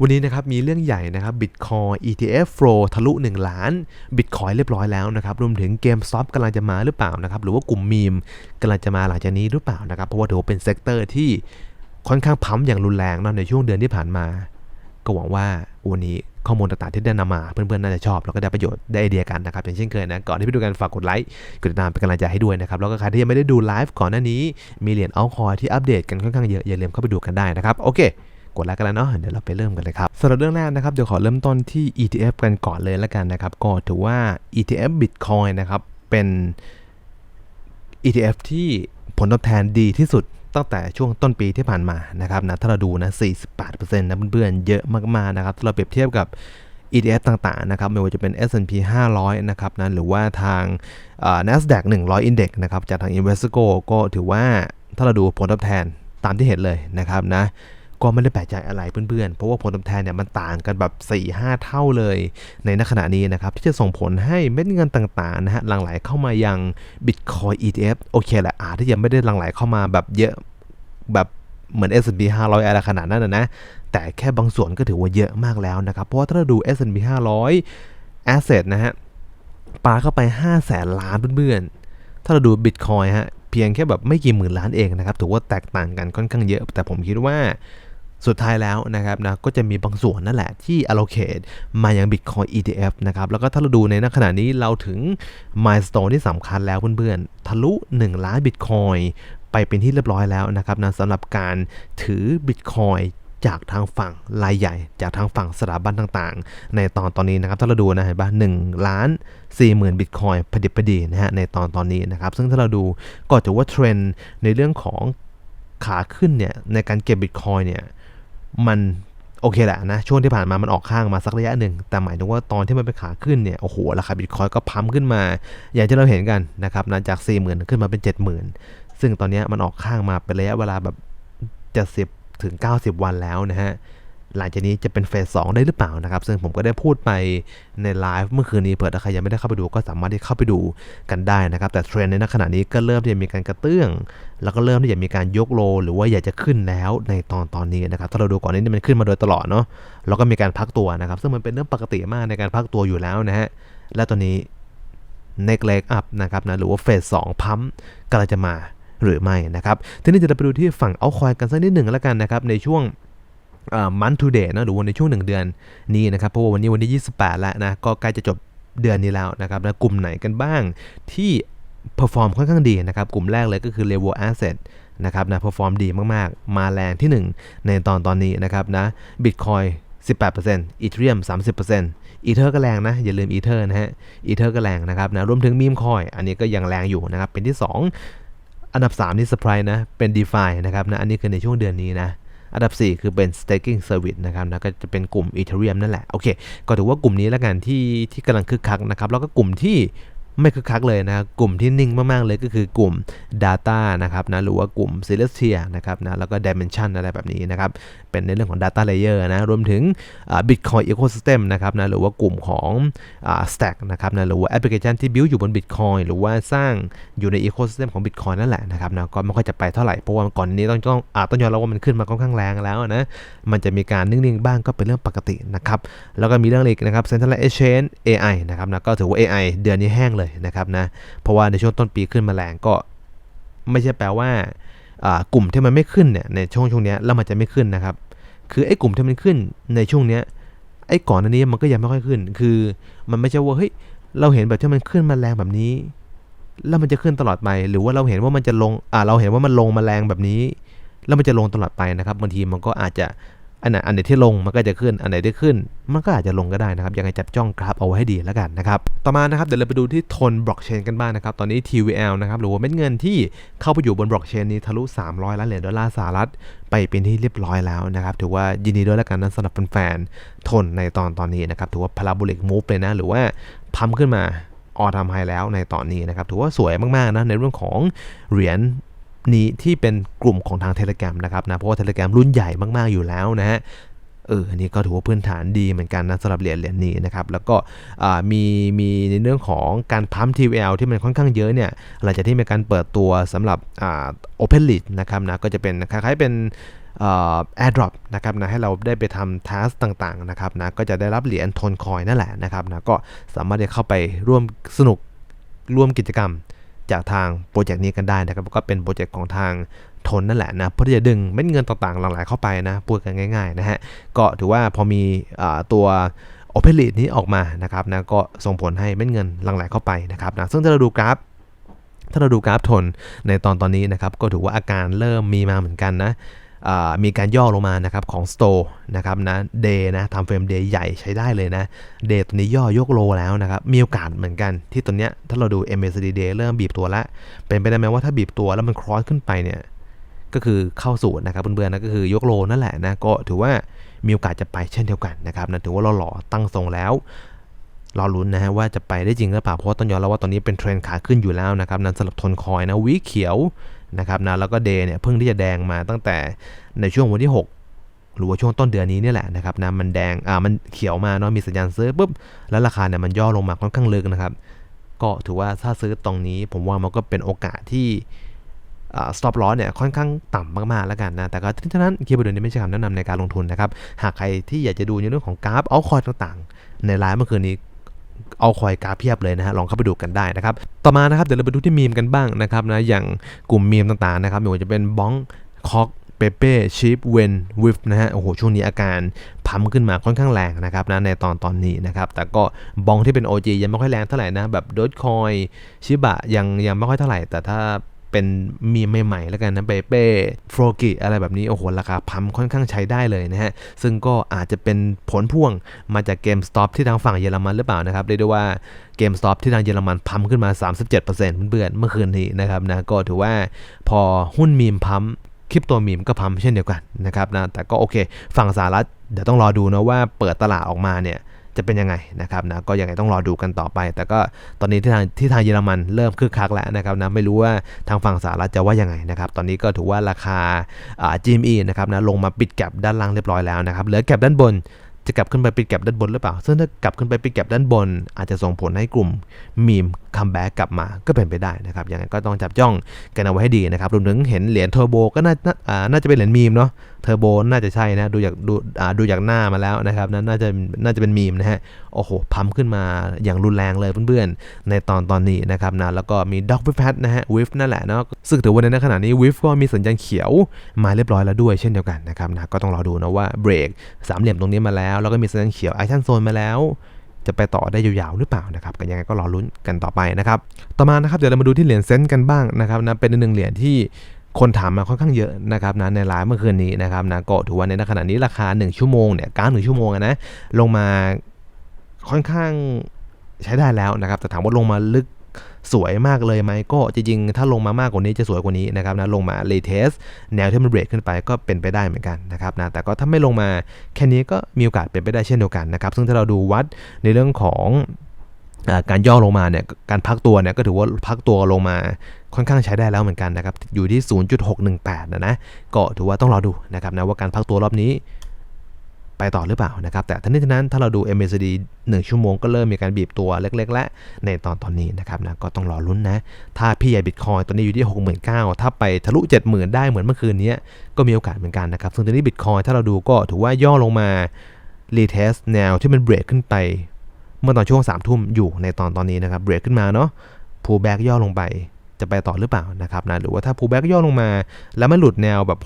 วันนี้นะครับมีเรื่องใหญ่นะครับ Bitcoin ETF flow ทะลุ 1 ล้าน Bitcoin เรียบร้อยแล้วนะครับรวมถึง GameStop กำลังจะมาหรือเปล่านะครับหรือว่ากลุ่มมีมกำลังจะมาหลังจากนี้หรือเปล่านะครับเพราะว่าถือว่าเป็นเซกเตอร์ที่ค่อนข้างพัมอย่างรุนแรงเนาะในช่วงเดือนที่ผ่านมา ก็หวังว่าวันนี้ข้อมูลต่างๆที่ได้นำมาเพื่อนๆน่าจะชอบ แล้วก็ได้ประโยชน์ได้ไอเดียกันนะครับอย่างเช่นเคยนะก่อนที่ไปดูกันฝากกดไลค์กดติดตามเป็นกำลังใจให้ด้วยนะครับแล้วก็ใครที่ยังไม่ได้ดูไลฟ์ก่อนหน้านี้มีเหรียญเอาคอยที่อัปเดตกันค่อนข้างเยอะอย่าลืมเข้าไปดูกันได้นะครับโอเค กดไลค์กันแล้วเนาะเดี๋ยวเราไปเริ่มกันเลยครับสำหรับเรื่องแรกนะครับเดี๋ยวขอเริ่มต้นที่ ETF กันก่อนเลยแล้วกันนะครับก็ถือว่า ETF Bitcoin นะครับเป็น ETF ที่ผลตอบแทนดีที่สุดตั้งแต่ช่วงต้นปีที่ผ่านมานะครับนะถ้าเราดูนะ 48%นะเพื่อนๆ เยอะมากๆนะครับถ้าเราเปรียบเทียบกับ ETF ต่างๆนะครับไม่ว่าจะเป็น S&P 500 นะครับนะหรือว่าทาง NASDAQ 100 Index นะครับจากทาง Invesco ก็ถือว่าถ้าเราดูผลตอบแทนตามที่เห็นเลยนะครับนะ ก็ไม่ได้แปลกใจอะไรเพื่อนๆ เพราะว่าผลตอบแทนเนี่ยมันต่างกันแบบ4-5 เท่าเลย ในณขณะนี้นะครับ ที่จะส่งผลให้เม็ดเงินต่างๆนะฮะหลั่งไหลเข้ามายัง Bitcoin ETF โอเคแหละอาจจะยังไม่ได้หลั่งไหลเข้ามาแบบเยอะแบบเหมือน S&P 500 อะไรขนาดนั้นนะนะ แต่แค่บางส่วนก็ถือว่าเยอะมากแล้วนะครับ เพราะว่าถ้าเราดู S&P 500 Asset นะฮะปาเข้าไป 5 แสนล้านเพื่อนๆ ถ้าเราดู Bitcoin ฮะเพียงแค่แบบไม่กี่หมื่นล้านเองนะครับ ถือว่าแตกต่างกันค่อนข้างเยอะ แต่ผมคิดว่า สุดท้ายแล้วนะครับนะก็จะมีบางส่วนนั่นแหละที่ allocate มายัง Bitcoin ETF นะครับแล้วก็ถ้าเราดูในขณะนี้เราถึง milestone ที่สำคัญแล้วเพื่อนๆ ทะลุ 1 ล้าน Bitcoin ไปเป็นที่เรียบร้อยแล้วนะครับนะสำหรับการถือ Bitcoin จากทางฝั่งรายใหญ่ จากทางฝั่งสถาบันต่างๆ ในตอนตอนนี้นะครับ ถ้าเราดูนะเห็นปะหนึ่งล้านสี่หมื่นบิตคอยพอดิบพอดีนะฮะในตอนตอนนี้นะครับ ซึ่งถ้าเราดูก็จะว่าเทรนด์ในเรื่องของขาขึ้นเนี่ยในการเก็บบิตคอยเนี่ย มันโอเคแหละนะ ช่วงที่ผ่านมามันออกข้างมาสักระยะหนึ่ง แต่หมายถึงว่าตอนที่มันเป็นขาขึ้นเนี่ย โอ้โห ราคาบิตคอยก็พัมขึ้นมา อย่างที่เราเห็นกันนะครับนะจาก 4 0,000 ขึ้นมาเป็น 70,000 ซึ่งตอนนี้มันออกข้างมาเป็นระยะเวลาแบบ 70 ถึง 90 วันแล้วนะฮะ หลังจากนี้จะเป็นเฟส2ได้หรือเปล่านะครับ ซึ่งผมก็ได้พูดไปในไลฟ์เมื่อคืนนี้เผื่อถ้าใครยังไม่ได้เข้าไปดูก็สามารถที่เข้าไปดูกันได้นะครับ แต่เทรนด์ในขณะนี้ก็เริ่มที่จะมีการกระเตื้อง แล้วก็เริ่มที่จะมีการยกโล หรือว่าอยากจะขึ้นแล้วในตอนตอนนี้นะครับ ถ้าเราดูก่อนนี้มันขึ้นมาโดยตลอดเนาะแล้วก็มีการพักตัวนะครับ ซึ่งมันเป็นเรื่องปกติมากในการพักตัวอยู่แล้วนะฮะและตอนนี้ next leg up นะครับนะหรือว่าเฟส2พัมกำลังจะมาหรือไม่นะครับทีนี้จะไปดูที่ฝั่งเอาคอยกันสักนิดหนึ่งแล้วกันนะครับในช่วง มันทูเดย์นะหรือว่าในช่วง 1 เดือนนี้นะครับเพราะว่าวันนี้วันที่ 28 แล้วนะก็ใกล้จะจบเดือนนี้แล้วนะครับนะกลุ่มไหนกันบ้างที่เพอร์ฟอร์มค่อนข้างดีนะครับกลุ่มแรกเลยก็คือ Level Asset นะครับนะเพอร์ฟอร์มดีมากๆ มาแรงที่ 1 ในตอนตอนนี้นะครับนะ Bitcoin 18% Ethereum 30%อีเทอร์ก็แรงนะ อย่าลืมอีเทอร์นะฮะอีเทอร์ก็แรงนะครับนะรวมถึงมีมคอย อันนี้ก็ยังแรงอยู่นะครับ เป็นที่ 2 อันดับ 3 นี่ surprise นะ เป็น DeFi นะครับนะ อันนี้คือในช่วงเดือนนี้นะ อันดับ 4 คือเป็น staking service นะครับนะก็จะเป็นกลุ่ม Ethereum นั่นแหละ โอเค ก็ถือว่ากลุ่มนี้ละกันที่ที่กำลังคึกคักนะครับ แล้วก็กลุ่มที่ ไม่คึกคักเลยนะกลุ่มที่นิ่งมากๆเลยก็คือกลุ่ม Data นะครับนะหรือว่ากลุ่ม Celestia นะครับนะแล้วก็ Dimension อะไรแบบนี้นะครับ เป็นในเรื่องของ Data Layer นะรวมถึง Bitcoin Ecosystem นะครับนะหรือว่ากลุ่มของ Stack นะครับนะหรือว่าแอปพลิเคชันที่ build อยู่บน Bitcoin หรือว่าสร้างอยู่ใน Ecosystem ของ Bitcoin นั่นแหละนะครับนะก็ไม่ค่อยจะไปเท่าไหร่เพราะว่าก่อนนี้ต้องต้องอต้องยอมรับว่ามันขึ้นมาค่อนข้างแรงแล้วนะมันจะมีการนิ่งๆบ้างก็เป็นเรื่องปกตินะครับแล้วก็มีเรื่องอีกนะครับ Central Exchange AI นะครับนะก็ถือว่า AI เดือนนี้แห้งเลยนะครับนะ เพราะว่าในช่วงต้นปีขึ้นมาแรงก็ไม่ใช่แปลว่ากลุ่มที่มันไม่ขึ้นเนี่ยในช่วงช่วงนี้แล้วมันจะไม่ขึ้นนะครับ คือไอ้กลุ่มที่มันขึ้นในช่วงเนี้ยไอ้ก่อนอันนี้มันก็ยังไม่ค่อยขึ้น คือมันไม่ใช่ว่าเฮ้ยเราเห็นแบบที่มันขึ้นมาแรงแบบนี้ แล้วมันจะขึ้นตลอดไป หรือว่าเราเห็นว่ามันจะลงอ่าเราเห็นว่ามันลงมาแรงแบบนี้ แล้วมันจะลงตลอดไปนะครับบางทีมันก็อาจจะ อันไหนอันไหนที่ลงมันก็จะขึ้น อันไหนที่ขึ้น มันก็อาจจะลงก็ได้นะครับ ยังไงจับจ้องกราฟเอาไว้ให้ดีแล้วกันนะครับ ต่อมานะครับเดี๋ยวเราไปดูที่ทนบล็อกเชนกันบ้างนะครับ ตอนนี้ TVL นะครับหรือว่าเม็ดเงินที่เข้าไปอยู่บนบล็อกเชนนี้ทะลุ 300 ล้านเหรียญดอลลาร์สหรัฐไปเป็นที่เรียบร้อยแล้วนะครับถือว่ายินดีด้วยแล้วกันนะสำหรับแฟนๆทนในตอนตอนนี้นะครับถือว่าพาราโบลิกมูฟเลยนะหรือว่าพัมขึ้นมาออทำไฮแล้วในตอนนี้นะครับถือว่าสวยมากๆนะในเรื่องของเหรียญ นี้ที่เป็นกลุ่มของทางเทเลกรมนะครับนะเพราะว่าเทเลกรมรุ่นใหญ่มาก ๆ อยู่แล้วนะฮะเอออันนี้ก็ถือว่าพื้นฐานดีเหมือนกันนะสำหรับเหรียญเหรียญนี้นะครับ แล้วก็มีมีในเรื่องของการพัม TVL ที่มันค่อนข้างเยอะเนี่ยหลังจากที่มีการเปิดตัวสำหรับอ่า Open Lead นะครับนะก็จะเป็นคล้ายๆเป็นแอร์ดรอปนะครับนะให้เราได้ไปทำทัสต่างๆนะครับนะก็จะได้รับเหรียญทนคอยนั่นแหละนะครับนะก็สามารถจะเข้าไปร่วมสนุกร่วมกิจกรรม จากทางโปรเจกต์นี้กันได้นะครับก็เป็นโปรเจกต์ของทางทนนั่นแหละนะเพื่อที่จะดึงเม็ดเงินต่างๆหลั่งไหลเข้าไปนะพูดกันง่ายๆนะฮะก็ถือว่าพอมีตัวโอเพนลีดนี้ออกมานะครับนะก็ส่งผลให้เม็ดเงินหลั่งไหลเข้าไปนะครับนะซึ่งถ้าเราดูกราฟถ้าเราดูกราฟทนในตอนตอนนี้นะครับก็ถือว่าอาการเริ่มมีมาเหมือนกันนะ มีการย่อลงมานะครับของ Store นะครับนะเดนะทำเฟรมเดย์ใหญ่ใช้ได้เลยนะเดย์ตัวนี้ย่อยกโลแล้วนะครับ มีโอกาสเหมือนกันที่ตัวเนี้ยถ้าเราดู MACD Day เริ่มบีบตัวแล้วเป็นไปได้ไหมว่าถ้าบีบตัวแล้วมันครอสขึ้นไปเนี่ยก็คือเข้าสู่นะครับเพื่อนๆนะก็คือยกโลนั่นแหละนะก็ถือว่ามีโอกาสจะไปเช่นเดียวกันนะครับนะถือว่าเราหล่อตั้งทรงแล้วรอลุ้นนะฮะว่าจะไปได้จริงหรือเปล่าเพราะต้องยอมรับว่าตอนนี้เป็นเทรนขาขึ้นอยู่แล้วนะครับนั้นสำหรับทนคอยนะวิเขียว นะครับนะแล้วก็เดย์เนี่ยเพิ่งที่จะแดงมาตั้งแต่ในช่วงวันที่ 6 หรือว่าช่วงต้นเดือนนี้นี่แหละนะครับนะมันแดงอ่ามันเขียวมาเนาะมีสัญญาณซื้อปุ๊บแล้วราคาเนี่ยมันย่อลงมาค่อนข้างลึกนะครับ ก็ถือว่าถ้าซื้อตรงนี้ ผมว่ามันก็เป็นโอกาสที่ stop loss เนี่ยค่อนข้างต่ำมากๆแล้วกันนะ แต่ก็ทั้งนั้นคีย์บอร์ดนี้ไม่ใช่คำแนะนำในการลงทุนนะครับ หากใครที่อยากจะดูในเรื่องของกราฟเอาคอยต่างๆ ในไลฟ์เมื่อคืนนี้ เอาคอยกาเพียบเลยนะฮะลองเข้าไปดูกันได้นะครับต่อมานะครับเดี๋ยวเราไปดูที่มีมกันบ้างนะครับนะอย่างกลุ่มมีมต่างๆนะครับไม่ว่าจะเป็นบ้องคอกเปเป้ชิปเวนวิฟนะฮะโอ้โหช่วงนี้อาการพัมขึ้นมาค่อนข้างแรงนะครับนะในตอนตอนนี้นะครับแต่ก็บองที่เป็น OG ยังไม่ค่อยแรงเท่าไหร่นะแบบโดดคอยชิบะยังยังไม่ค่อยเท่าไหร่แต่ถ้า เป็นมีใหม่ๆแล้วกันนะเปเป้ฟรกิอะไรแบบนี้โอ้โหราคาพัมค่อนข้างใช้ได้เลยนะฮะ ซึ่งก็อาจจะเป็นผลพ่วงมาจากเกมสต็อปที่ทางฝั่งเยอรมันหรือเปล่านะครับเรียกได้ว่าเกมสต็อปที่ทางเยอรมันพัมขึ้นมา 37%เพื่อนๆเมื่อคืนนี้นะครับนะก็ถือว่าพอหุ้นมีมพัมคลิปตัวมีมก็พัมเช่นเดียวกันนะครับนะแต่ก็โอเค ฝั่งสหรัฐเดี๋ยวต้องรอดูนะว่าเปิดตลาดออกมาเนี่ย จะเป็นยังไงนะครับนะก็ยังไงต้องรอดูกันต่อไป แต่ก็ตอนนี้ที่ทางที่ทางเยอรมันเริ่มคึกคักแล้วนะครับนะไม่รู้ว่าทางฝั่งสหรัฐจะว่ายังไงนะครับตอนนี้ก็ถือว่าราคา GME นะครับนะลงมาปิดแก็บด้านล่างเรียบร้อยแล้วนะครับเหลือแก็บด้านบนจะกลับขึ้นไปปิดแก็บด้านบนหรือเปล่า ซึ่งถ้ากลับขึ้นไปปิดแก็บด้านบน อาจจะส่งผลให้กลุ่มมีมคัมแบ็กกลับมาก็เป็นไปได้นะครับยังไงก็ต้องจับจ้องกันเอาไว้ให้ดีนะครับรวมถึงเห็นเหรียญเทอร์โบก็น่าน่าจะเป็นเหรียญมีมเนาะ เทอร์โบน่าจะใช่นะดูจากดูดูจากหน้ามาแล้วนะครับน่าจะน่าจะเป็นมีมนะฮะโอ้โหพัมขึ้นมาอย่างรุนแรงเลยเพื่อนๆ ในตอนตอนนี้นะครับนะแล้วก็มีด็อกวิฟแพทนะฮะวิฟนั่นแหละเนาะซึ่งถือว่าในขณะนี้วิฟก็มีสัญญาณเขียวมาเรียบร้อยแล้วด้วยเช่นเดียวกันนะครับนะก็ต้องรอดูนะว่าเบรกสามเหลี่ยมตรงนี้มาแล้วแล้วก็มีสัญญาณเขียวไอชั่นโซนมาแล้วจะไปต่อได้ยาวๆหรือเปล่านะครับกันยังไงก็รอลุ้นกันต่อไปนะครับ ต่อมานะครับเดี๋ยวเรามาดูที่เหรียญเซนต์กันบ้างนะครับนะเป็นหนึ่งเหรียญที่ คนถามมาค่อนข้างเยอะนะครับนะในไลฟ์เมื่อคืนนี้นะครับนะก็ถือว่าในขณะนี้ราคา 1 ชั่วโมงเนี่ยการหนึ่งชั่วโมงนะลงมาค่อนข้างใช้ได้แล้วนะครับ แต่ถามว่าลงมาลึกสวยมากเลยไหมก็จริงๆ ถ้าลงมามากกว่านี้จะสวยกว่านี้นะครับนะลงมาเลเทสแนวที่มันเบรกขึ้นไปก็เป็นไปได้เหมือนกันนะครับนะแต่ก็ถ้าไม่ลงมาแค่นี้ก็มีโอกาสเป็นไปได้เช่นเดียวกันนะครับ ซึ่งถ้าเราดูวัดในเรื่องของ การย่อลงมาเนี่ยการพักตัวเนี่ยก็ถือว่าพักตัวลงมาค่อนข้างใช้ได้แล้วเหมือนกันนะครับอยู่ที่ 0.618 นะนะก็ถือว่าต้องรอดูนะครับนะว่าการพักตัวรอบนี้ไปต่อหรือเปล่านะครับแต่ทั้งนี้ทั้งนั้นถ้าเราดู MACD 1 ชั่วโมงก็เริ่มมีการบีบตัวเล็กๆ และในตอนตอนนี้นะครับนะก็ต้องรอลุ้นนะ ถ้าพี่ใหญ่บิตคอยตอนนี้อยู่ที่ 69,000 ถ้าไปทะลุ 70,000 ได้เหมือนเมื่อคืนนี้ก็มีโอกาสเหมือนกันนะครับซึ่งตอนนี้บิตคอยถ้าเราดูก็ถือว่าย่อลงมารีเทสแนวที่มันเบรกขึ้นไป เมื่อตอนช่วง3ทุ่มอยู่ในตอนตอนนี้นะครับเบรกขึ้นมาเนาะพูแบ็กย่อลงไปจะไปต่อหรือเปล่านะครับนะหรือว่าถ้าพูแบ็กย่อลงมา แล้วมันหลุดแนวแบบ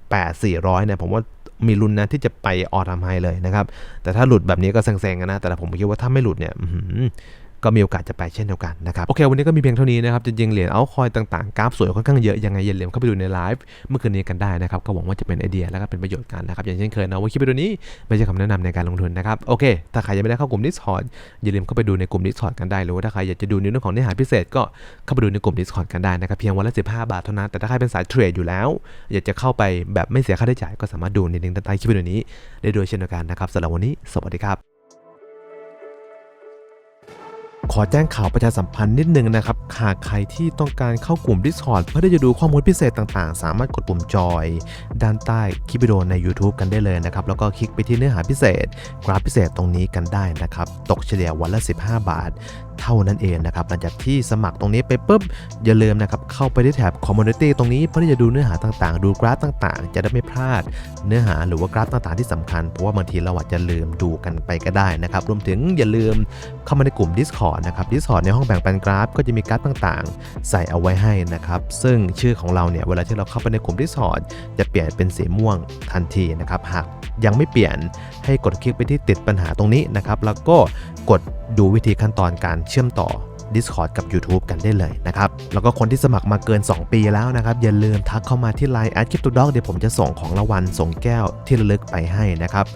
68,400เนี่ยผมว่ามีลุ้นนะที่จะไปออทำไฮเลยนะครับ แต่ถ้าหลุดแบบนี้ก็เซ็งๆนะ แต่ผมคิดว่าถ้าไม่หลุดเนี่ย ก็มีโอกาสจะไปเช่นเดียวกันนะครับโอเค วันนี้ก็มีเพียงเท่านี้นะครับจริงๆเหรียญเอาคอยต่างๆกราฟสวยค่อนข้างเยอะยังไงอย่าลืมเข้าไปดูในไลฟ์เมื่อคืนนี้กันได้นะครับก็หวังว่าจะเป็นไอเดียแล้วก็เป็นประโยชน์กันนะครับอย่างเช่นเคยนะว่าคลิปวิดีโอนี้ไม่ใช่คำแนะนำในการลงทุนนะครับโอเค ถ้าใครยังไม่ได้เข้ากลุ่ม Discord อย่าลืมเข้าไปดูในกลุ่ม Discord กันได้หรือว่าถ้าใครอยากจะดูในเรื่องของเนื้อหาพิเศษก็เข้าไปดูในกลุ่ม Discord กันได้นะครับเพียงวันละ 15 บาทเท่านั้นแต่ถ้าใครเป็นสายเทรดอยู่แล้ว อยากจะเข้าไปแบบไม่เสียค่าใช้จ่ายก็สามารถดูในลิงก์ใต้คลิปวิดีโอนี้ได้โดยเช่นเดียวกันนะครับสำหรับวันนี้สวัสดีครับ ขอแจ้งข่าวประชาสัมพันธ์นิดนึงนะครับ หากใครที่ต้องการเข้ากลุ่ม Discord เพื่อที่จะดูข้อมูลพิเศษต่างๆ สามารถกดปุ่มจอย ด้านใต้คลิปวิดีโอใน YouTube กันได้เลยนะครับ แล้วก็คลิกไปที่เนื้อหาพิเศษ กราฟพิเศษตรงนี้กันได้นะครับ ตกเฉลี่ยวันละ 15 บาท เท่านั้นเองนะครับ หลังจากที่สมัครตรงนี้ไปปุ๊บ อย่าลืมนะครับเข้าไปที่แถบ Community ตรงนี้เพื่อที่จะดูเนื้อหาต่างๆ ดูกราฟต่างๆ จะได้ไม่พลาด เนื้อหาหรือว่ากราฟต่างๆ ที่สำคัญเพราะว่าบางทีเราอาจจะลืมดูกันไปก็ได้นะครับรวมถึงอย่าลืมเข้ามาในกลุ่ม Discord นะครับ Discord ในห้องแบ่งปันกราฟ ก็จะมีกราฟต่างๆ ใส่เอาไว้ให้นะครับ ซึ่งชื่อของเราเนี่ยเวลาที่เราเข้าไปในกลุ่ม Discord จะเปลี่ยนเป็นสีม่วงทันทีนะครับหากยังไม่เปลี่ยนให้กดคลิกไปที่ติดปัญหาตรงนี้นะครับ แล้วก็กดดูวิธีขั้นตอนการเชื่อมต่อ Discord กับ YouTube กันได้เลยนะครับ แล้วก็คนที่สมัครมาเกิน 2 ปีแล้วนะครับ อย่าลืมทักเข้ามาที่ Line แอดคริปโตด็อกเดี๋ยวผมจะส่งของรางวัลส่งแก้วที่ระลึกไปให้นะครับ